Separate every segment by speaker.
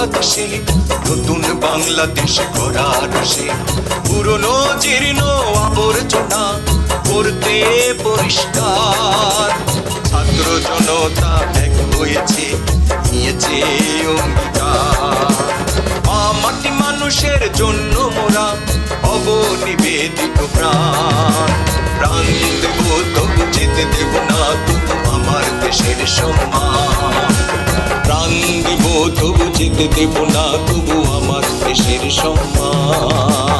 Speaker 1: আসে নতুন বাংলাদেশ গড়ার আসে পুরনো, জীর্ণ আবর্জনা করতে পরিষ্কার। ছাত্র জনতা এক হয়েছে, নিয়েছে মা মাটি মানুষের জন্য মোরা অবনিবেদিত প্রাণ। প্রাণ দেব তবু যেতে দেব না তবু আমার দেশের সম্মান যেতে দেব না তবু আমার দেশের সম্মান।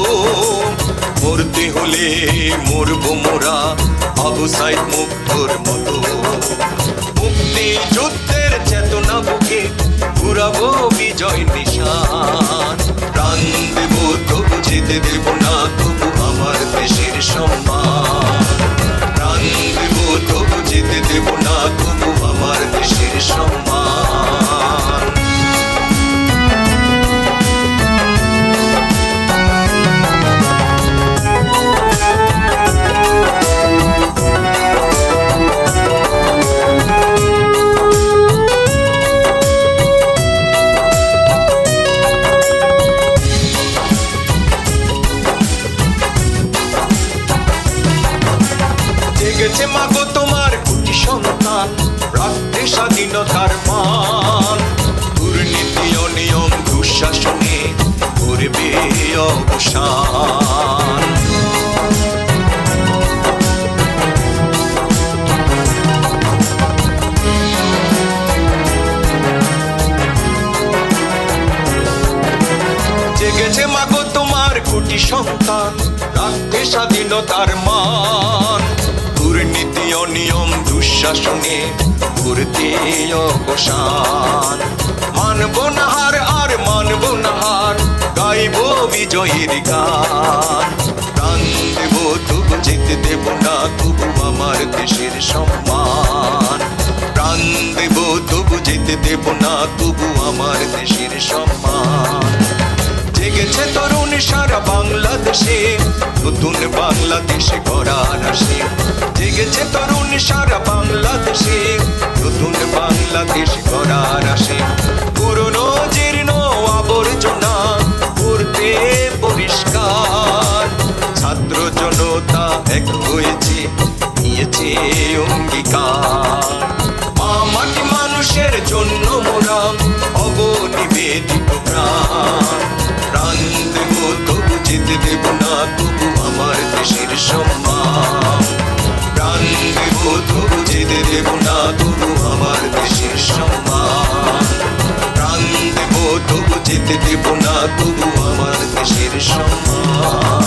Speaker 1: মরতে হলে মরব মোরা আবু সাইদ মুক্তর মতো। মুক্তি যুদ্ধের চেতনা বুকে ঘুরাবো বিজয় নিশান। স্বাধীনতার মান। দুর্নীতি অনিয়ম দুঃশাসনে করবে অবসান। জেগেছে মাগো তোমার কুটি সন্তান, রাখতে স্বাধীনতার মান। দুঃশাসনে করতে অবসান মানব না হার আর মানব না হার গাইব বিজয়ের গান। প্রাণ দেব তবু যেতে দেব না তবু আমার দেশের সম্মান। প্রাণ দেব তবু যেতে দেব না তবু আমার দেশের সম্মান। জেগেছে তরুণ নতুন বাংলাদেশে গড়ার আসে জেগেছে তরুণ সারা বাংলাদেশে। নতুন বাংলাদেশ গড়ার আসে পুরনো জীর্ণ আবর্জনা করতে পরিষ্কার। ছাত্র জনতা এক হয়েছে, নিয়েছে অঙ্গীকার। মানুষের জন্য মোরা অবনিবেদিত প্রাণ। যেতে দেব না, তবু আমার দেশের সম্মান। প্রাণ দেব, তবু যেতে দেব না, তবু আমার দেশের সম্মান। প্রাণ দেব, তবু যেতে দেব না, তবু আমার দেশের সম্মান।